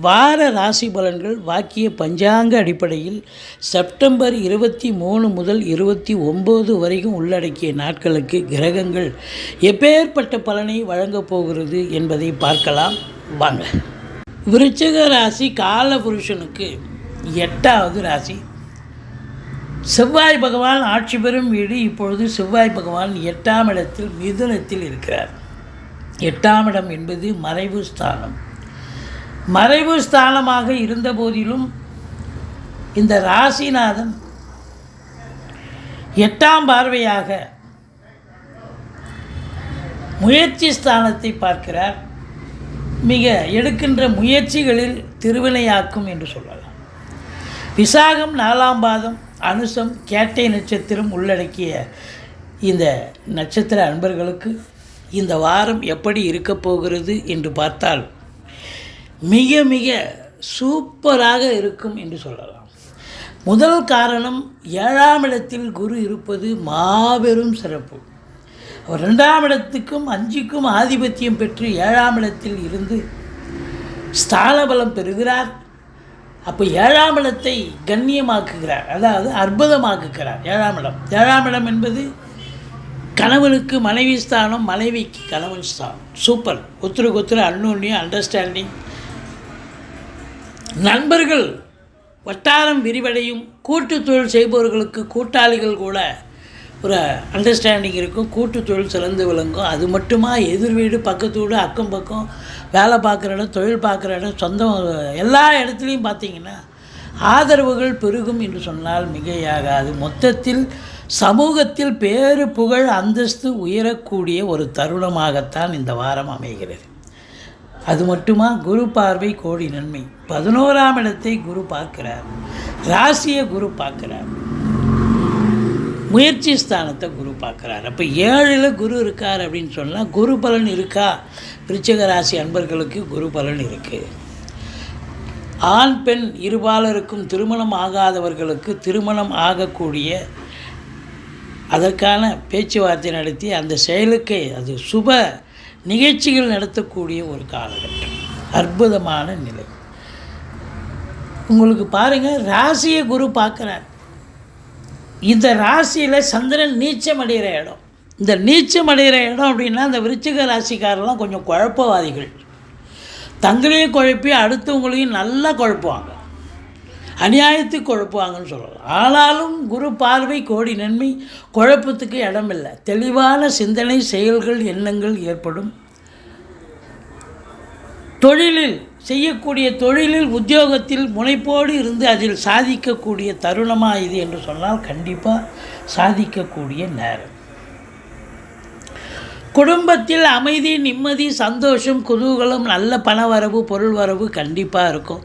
வார ராசி பலன்கள் வாக்கிய பஞ்சாங்க அடிப்படையில் செப்டம்பர் இருபத்தி மூணு முதல் இருபத்தி ஒம்பது வரைக்கும் உள்ளடக்கிய நாட்களுக்கு கிரகங்கள் எப்பேற்பட்ட பலனை வழங்கப் போகிறது என்பதை பார்க்கலாம். வாங்க. விருச்சக ராசி கால புருஷனுக்கு எட்டாவது ராசி. செவ்வாய் பகவான் ஆட்சி பெறும் வீடு இப்பொழுது செவ்வாய் பகவான் எட்டாம் இடத்தில் மிதுனத்தில் இருக்கிறார். எட்டாம் இடம் என்பது மறைவு ஸ்தானம். மறைவு ஸ்தானமாக இருந்த போதிலும் இந்த ராசிநாதன் எட்டாம் பார்வையாக முயற்சி ஸ்தானத்தை பார்க்கிறார். மிக எடுக்கின்ற முயற்சிகளில் திருவினையாக்கும் என்று சொல்லலாம். விசாகம் நாலாம் பாதம் அனுசம் கேட்டை நட்சத்திரம் உள்ளடக்கிய இந்த நட்சத்திர அன்பர்களுக்கு இந்த வாரம் எப்படி இருக்கப் போகிறது என்று பார்த்தால் மிக மிக சூப்பராக இருக்கும் என்று சொல்லலாம். முதல் காரணம் ஏழாம் இடத்தில் குரு இருப்பது மாபெரும் சிறப்பு. அவர் ரெண்டாம் இடத்துக்கும் அஞ்சுக்கும் ஆதிபத்தியம் பெற்று ஏழாம் இடத்தில் இருந்து ஸ்தானபலம் பெறுகிறார். அப்போ ஏழாம் இடத்தை கண்ணியமாக்குகிறார் அதாவது அற்புதமாக்குகிறார். ஏழாம் இடம். ஏழாம் இடம் என்பது கணவனுக்கு மனைவி ஸ்தானம் மனைவிக்கு கணவன் ஸ்தானம். சூப்பர். ஒத்துருக்கு ஒத்துரு அன்னோன்யம் அண்டர்ஸ்டாண்டிங் நண்பர்கள் வட்டாரம் விரிவடையும் கூட்டு தொழில் செய்பவர்களுக்கு கூட்டாளிகள் கூட ஒரு அண்டர்ஸ்டாண்டிங் இருக்கும். கூட்டு தொழில் சிறந்து விளங்கும். அது மட்டுமா? எதிர் வீடு பக்கத்து வீடு அக்கம் பக்கம் வேலை பார்க்குற இடம் தொழில் பார்க்குற இடம் சொந்தம் எல்லா இடத்துலையும் பார்த்தீங்கன்னா ஆதரவுகள் பெருகும் என்று சொன்னால் மிகையாகாது. மொத்தத்தில் சமூகத்தில் பேறு புகழ் அந்தஸ்து உயரக்கூடிய ஒரு தருணமாகத்தான் இந்த வாரம் அமைகிறது. அது மட்டுமா? குரு பார்வை கோடி நன்மை. பதினோராம் இடத்தை குரு பார்க்கிறார். ராசியை குரு பார்க்கிறார். முயற்சி ஸ்தானத்தை குரு பார்க்குறார். அப்போ ஏழில் குரு இருக்கார் அப்படின்னு சொன்னால் குரு பலன் இருக்கா? விருச்சக ராசி அன்பர்களுக்கு குரு பலன் இருக்குது ஆண் பெண் இருபாலருக்கும் திருமணம் ஆகாதவர்களுக்கு திருமணம் ஆகக்கூடிய அதற்கான பேச்சுவார்த்தை நடத்தி அந்த செயலுக்கு அது சுப நிகழ்ச்சிகள் நடத்தக்கூடிய ஒரு காலகட்டம். அற்புதமான நிலை. உங்களுக்கு பாருங்கள் ராசியை குரு பார்க்குறார். இந்த ராசியில் சந்திரன் நீச்சம் அடைகிற இடம். இந்த நீச்சம் அடைகிற இடம் அப்படின்னா இந்த விருச்சிக ராசிக்காரெல்லாம் கொஞ்சம் குழப்பவாதிகள். தங்களையும் குழப்பி அடுத்தவங்களையும் நல்லா குழப்புவாங்க. அநியாயத்துக்கு குழப்புவாங்கன்னு சொல்லலாம். ஆனாலும் குரு பார்வை கோடி நன்மை குழப்பத்துக்கு இடமில்லை. தெளிவான சிந்தனை செயல்கள் எண்ணங்கள் ஏற்படும். தொழிலில் செய்யக்கூடிய தொழிலில் உத்தியோகத்தில் முனைப்போடு இருந்து அதில் சாதிக்கக்கூடிய தருணமாக இது என்று சொன்னால் கண்டிப்பாக சாதிக்கக்கூடிய நேரம். குடும்பத்தில் அமைதி நிம்மதி சந்தோஷம் குதூகலம் நல்ல பணவரவு பொருள் வரவு கண்டிப்பாக இருக்கும்.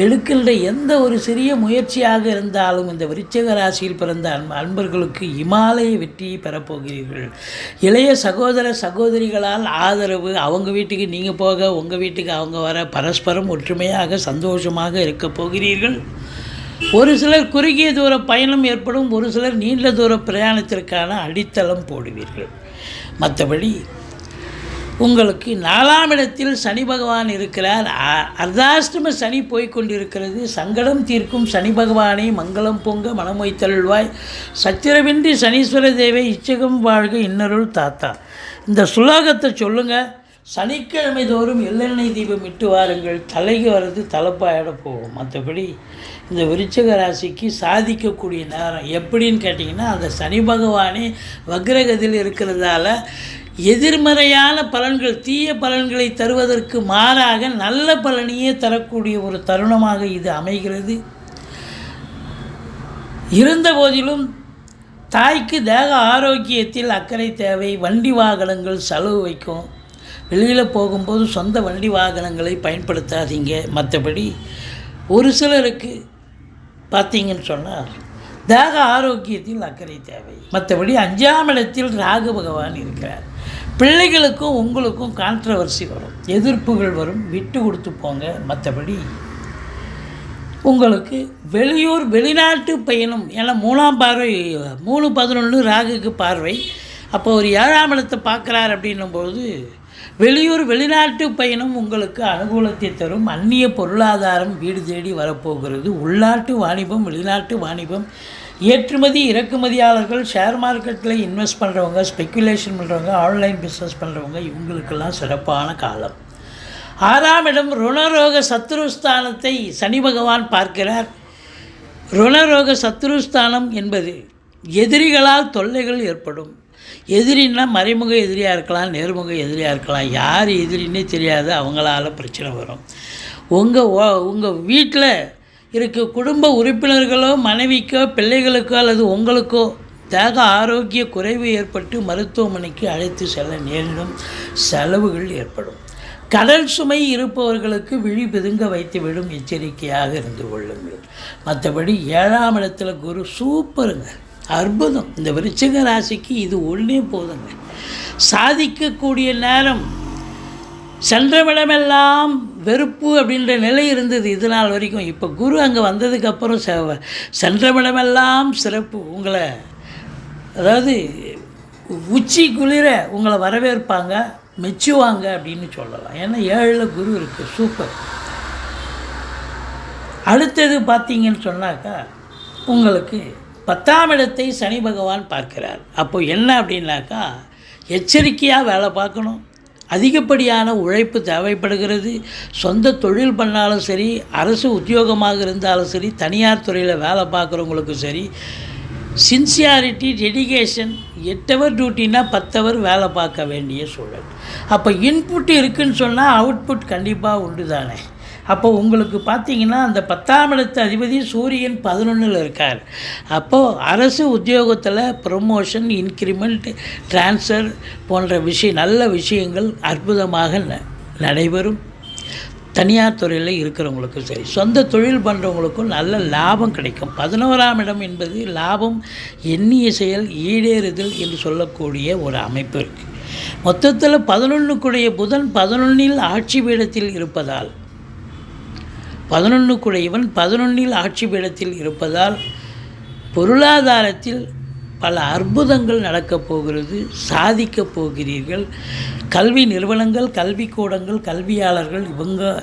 எழுக்கின்ற எந்த ஒரு சிறிய முயற்சியாக இருந்தாலும் இந்த விருச்சிக ராசியில் பிறந்த அன்ப அன்பர்களுக்கு இமாலய வெற்றியை பெறப்போகிறீர்கள் இளைய சகோதர சகோதரிகளால் ஆதரவு அவங்க வீட்டுக்கு நீங்கள் போக உங்கள் வீட்டுக்கு அவங்க வர பரஸ்பரம் ஒற்றுமையாக சந்தோஷமாக இருக்கப் போகிறீர்கள். ஒரு சிலர் குறுகிய தூர பயணம் ஏற்படும் ஒரு சிலர் நீண்ட தூர பிரயாணத்திற்கான அடித்தளம் போடுவீர்கள். மற்றபடி உங்களுக்கு நாலாம் இடத்தில் சனி பகவான் இருக்கிறார். அ- அர்த்தாஷ்டம சனி போய்க்கொண்டிருக்கிறது சங்கடம் தீர்க்கும் சனி பகவானை மங்களம் பொங்க மனமொய்த்தருள்வாய் சத்திரவின்றி சனீஸ்வர தேவை இச்சகம் வாழ்க இன்னருள் தாத்தா. இந்த சுலோகத்தை சொல்லுங்கள் சனிக்கிழமை தோறும் எள்ளெண்ணெய் தீபம் இட்டு வாருங்கள். தலைக்கு வர்றது தலைப்பாயிட போகும். மற்றபடி இந்த விருச்சக ராசிக்கு சாதிக்கக்கூடிய நேரம் எப்படின்னு கேட்டிங்கன்னா அந்த சனி பகவானே வக்ரகதியில் இருக்கிறதால எதிர்மறையான பலன்கள் தீய பலன்களை தருவதற்கு மாறாக நல்ல பலனையே தரக்கூடிய ஒரு தருணமாக இது அமைகிறது. இருந்த போதிலும் தாய்க்கு தேக ஆரோக்கியத்தில் அக்கறை தேவை வண்டி வாகனங்கள் செலவு வைக்கும். வெளியில் போகும்போது சொந்த வண்டி வாகனங்களை பயன்படுத்தாதீங்க. மற்றபடி ஒரு சிலருக்கு பார்த்தீங்கன்னு சொன்னால் தேக ஆரோக்கியத்தில் அக்கறை தேவை. மற்றபடி அஞ்சாம் இடத்தில் ராகு பகவான் இருக்கிறார். பிள்ளைகளுக்கும் உங்களுக்கும் கான்ட்ரவர்சி வரும். எதிர்ப்புகள் வரும். விட்டு கொடுத்து போங்க. மற்றபடி உங்களுக்கு வெளியூர் வெளிநாட்டு பயணம். ஏன்னா மூணாம் பார்வை மூணு பதினொன்று ராகுக்கு பார்வை. அப்போ ஒரு ஏழாம் இடத்தை பார்க்குறார் அப்படின்னும்போது வெளியூர் வெளிநாட்டு பயணம் உங்களுக்கு அனுகூலத்தை தரும். அந்நிய பொருளாதாரம் வீடு தேடி வரப்போகிறது. உள்நாட்டு வாணிபம் வெளிநாட்டு வாணிபம் ஏற்றுமதி இறக்குமதியாளர்கள் ஷேர் மார்க்கெட்டில் இன்வெஸ்ட் பண்ணுறவங்க ஸ்பெக்குலேஷன் பண்ணுறவங்க ஆன்லைன் பிஸ்னஸ் பண்ணுறவங்க இவங்களுக்கெல்லாம் சிறப்பான காலம். ஆறாம் இடம் ருணரோக சத்ருஸ்தானத்தை சனி பகவான் பார்க்கிறார். ருணரோக சத்ருஸ்தானம் என்பது எதிரிகளால் தொல்லைகள் ஏற்படும். எதிரின்னா மறைமுக எதிரியாக இருக்கலாம் நேர்முக எதிரியாக இருக்கலாம். யார் எதிரின்னே தெரியாது அவங்களால பிரச்சனை வரும். உங்கள் உங்கள் வீட்டில் இருக்க. குடும்ப உறுப்பினர்களோ மனைவிக்கோ பிள்ளைகளுக்கோ அல்லது உங்களுக்கோ தேக ஆரோக்கிய குறைவு ஏற்பட்டு மருத்துவமனைக்கு அழைத்து செல்ல நேரிடும் செலவுகள் ஏற்படும். கடல் சுமை இருப்பவர்களுக்கு விழி பிதுங்க வைத்துவிடும் எச்சரிக்கையாக இருந்து கொள்ளுங்கள். மற்றபடி ஏழாம் இடத்துல குரு சூப்பருங்க. அற்புதம். இந்த விருச்சிக ராசிக்கு இது ஒன்றே போதுங்க. சாதிக்கக்கூடிய நேரம் சென்றவிடமெல்லாம் வெறுப்பு அப்படின்ற நிலை இருந்தது இது நாள் வரைக்கும். இப்போ குரு அங்கே வந்ததுக்கப்புறம் செ சென்றவிடமெல்லாம் சிறப்பு. உங்களை அதாவது உச்சி குளிர உங்களை வரவேற்பாங்க மெச்சுவாங்க அப்படின்னு சொல்லலாம். ஏன்னா ஏழில் குரு இருக்குது சூப்பர். அடுத்தது பார்த்தீங்கன்னு சொன்னாக்கா உங்களுக்கு பத்தாம் இடத்தை சனி பகவான் பார்க்கிறார். அப்போ என்ன அப்படின்னாக்கா எச்சரிக்கையாக வேலை பார்க்கணும். அதிகப்படியான உழைப்பு தேவைப்படுகிறது. சொந்த தொழில் பண்ணாலும் சரி அரசு உத்தியோகமாக இருந்தாலும் சரி தனியார் துறையில் வேலை பார்க்குறவங்களுக்கும் சரி சின்சியாரிட்டி டெடிகேஷன் எட்டு ஹவர் டியூட்டினா பத்து ஹவர் வேலை பார்க்க வேண்டிய சூழல். அப்போ இன்புட் இருக்குன்னு சொன்னால் அவுட்புட் கண்டிப்பாக உண்டு தானே அப்போ உங்களுக்கு பார்த்தீங்கன்னா அந்த பத்தாம் இடத்து அதிபதி சூரியன் பதினொன்றில் இருக்கார். அப்போது அரசு உத்தியோகத்தில் ப்ரொமோஷன் இன்க்ரிமெண்ட் ட்ரான்ஸ்ஃபர் போன்ற விஷயம் நல்ல விஷயங்கள் அற்புதமாக ந- நடைபெறும். தனியார் துறையில் இருக்கிறவங்களுக்கும் சரி சொந்த தொழில் பண்ணுறவங்களுக்கும் நல்ல லாபம் கிடைக்கும். பதினோராம் இடம் என்பது லாபம் எண்ணிய செயல் ஈடேறுதல் என்று சொல்லக்கூடிய ஒரு அமைப்பு இருக்குது மொத்தத்தில் பதினொன்றுக்குடைய புதன் பதினொன்றில் ஆட்சி பீடத்தில் இருப்பதால் பதினொன்றுக்குடையவன் பதினொன்றில் ஆட்சி பீடத்தில் இருப்பதால் பொருளாதாரத்தில் பல அற்புதங்கள் நடக்கப் போகிறது சாதிக்கப் போகிறீர்கள். கல்வி நிறுவனங்கள் கல்விக்கூடங்கள் கல்வியாளர்கள் இவங்க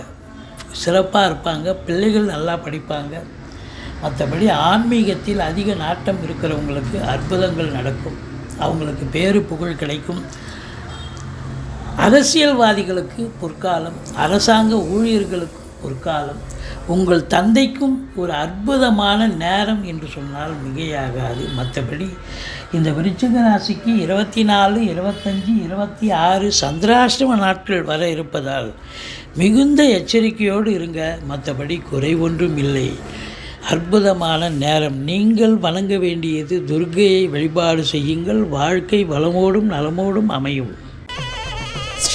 சிறப்பாக இருப்பாங்க பிள்ளைகள் நல்லா படிப்பாங்க. மற்றபடி ஆன்மீகத்தில் அதிக நாட்டம் இருக்கிறவங்களுக்கு அற்புதங்கள் நடக்கும். அவங்களுக்கு பேரு புகழ் கிடைக்கும். அரசியல்வாதிகளுக்கு பொற்காலம் அரசாங்க ஊழியர்களுக்கு ஒரு காலம். உங்கள் தந்தைக்கும் ஒரு அற்புதமான நேரம் என்று சொன்னால் மிகையாகாது. மற்றபடி இந்த விருச்சிக ராசிக்கு இருபத்தி நாலு இருபத்தஞ்சி இருபத்தி ஆறு சந்திராஷ்டம நாட்கள் வர இருப்பதால் மிகுந்த எச்சரிக்கையோடு இருங்க. மற்றபடி குறை ஒன்றும் இல்லை. அற்புதமான நேரம். நீங்கள் வணங்க வேண்டியது துர்கையை வழிபாடு செய்யுங்கள். வாழ்க்கை வளமோடும் நலமோடும் அமையும்.